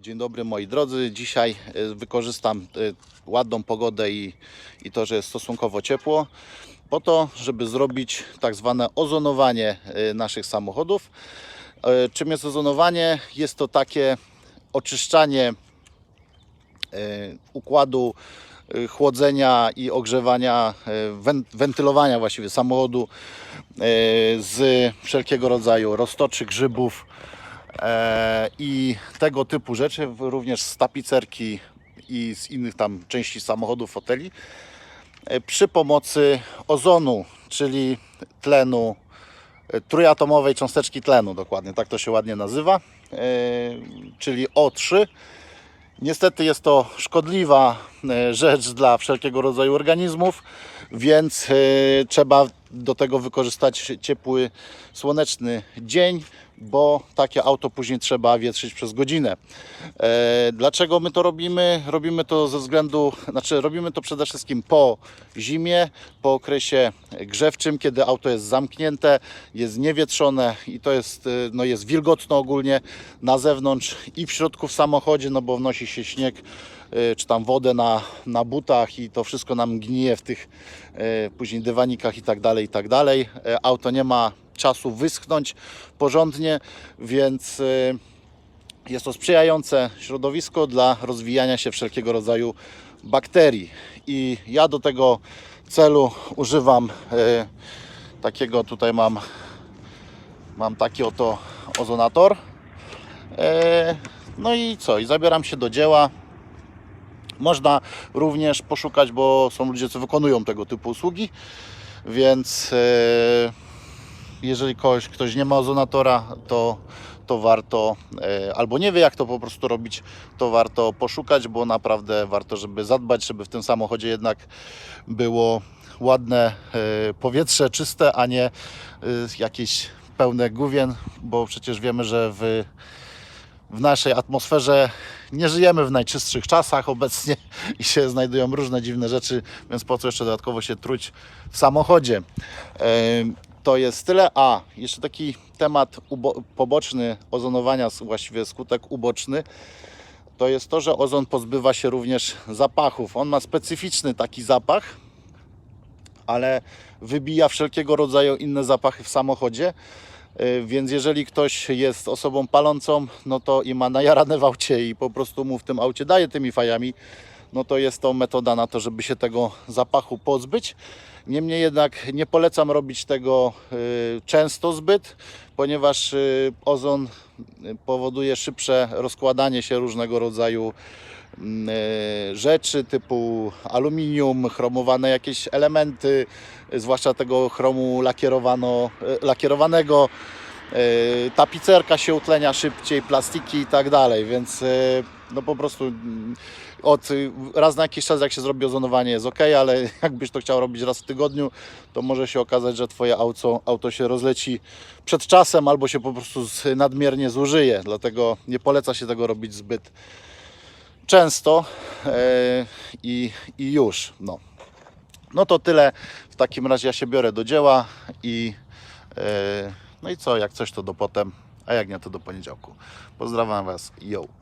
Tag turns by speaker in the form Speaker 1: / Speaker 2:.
Speaker 1: Dzień dobry moi drodzy. Dzisiaj e, wykorzystam e, ładną pogodę i, i to, że jest stosunkowo ciepło, po to, żeby zrobić tak zwane ozonowanie e, naszych samochodów. Czym jest ozonowanie? Jest to takie oczyszczanie układu chłodzenia i ogrzewania, wen- wentylowania właściwie samochodu z wszelkiego rodzaju roztoczy, grzybów, i tego typu rzeczy, również z tapicerki i z innych tam części samochodów, foteli, e, przy pomocy ozonu, czyli tlenu, e, trójatomowej cząsteczki tlenu, dokładnie tak to się ładnie nazywa, e, czyli O3. Niestety jest to szkodliwa e, rzecz dla wszelkiego rodzaju organizmów, więc e, trzeba do tego wykorzystać ciepły, słoneczny dzień, bo takie auto później trzeba wietrzyć przez godzinę. E, Dlaczego my to robimy? Robimy to ze względu, znaczy robimy to przede wszystkim po zimie, po okresie grzewczym, kiedy auto jest zamknięte, jest niewietrzone i to jest, e, no jest wilgotno ogólnie na zewnątrz i w środku w samochodzie, no bo wnosi się śnieg e, czy tam wodę na, na butach i to wszystko nam gnije w tych e, później dywanikach i tak dalej, i tak dalej. Auto nie ma czasu wyschnąć porządnie, więc jest to sprzyjające środowisko dla rozwijania się wszelkiego rodzaju bakterii. I ja do tego celu używam e, takiego, tutaj mam, mam taki oto ozonator. E, no i co? I zabieram się do dzieła. Można również poszukać, bo są ludzie, co wykonują tego typu usługi, więc e, jeżeli kogoś, ktoś nie ma ozonatora, to, to warto, e, albo nie wie jak to po prostu robić, to warto poszukać, bo naprawdę warto, żeby zadbać, żeby w tym samochodzie jednak było ładne e, powietrze, czyste, a nie e, jakieś pełne główien, bo przecież wiemy, że w, w naszej atmosferze nie żyjemy w najczystszych czasach obecnie i się znajdują różne dziwne rzeczy, więc po co jeszcze dodatkowo się truć w samochodzie. To jest tyle. A, jeszcze taki temat poboczny ozonowania, właściwie skutek uboczny, to jest to, że ozon pozbywa się również zapachów. On ma specyficzny taki zapach, ale wybija wszelkiego rodzaju inne zapachy w samochodzie. Y, Więc jeżeli ktoś jest osobą palącą, no to i ma najarane w aucie i po prostu mu w tym aucie daje tymi fajami, no to jest to metoda na to, żeby się tego zapachu pozbyć. Niemniej jednak nie polecam robić tego y, często zbyt, ponieważ y, ozon y, powoduje szybsze rozkładanie się różnego rodzaju mm, rzeczy typu aluminium, chromowane jakieś elementy, zwłaszcza tego chromu lakierowanego. Y, Tapicerka się utlenia szybciej, plastiki i tak dalej, więc y, no po prostu mm, od raz na jakiś czas jak się zrobi ozonowanie jest ok, ale jakbyś to chciał robić raz w tygodniu, to może się okazać, że Twoje auto, auto się rozleci przed czasem albo się po prostu nadmiernie zużyje, dlatego nie poleca się tego robić zbyt często e, i, i już. No. no to tyle. W takim razie ja się biorę do dzieła i e, no i co, jak coś to do potem, a jak nie to do poniedziałku. Pozdrawiam Was. Yo.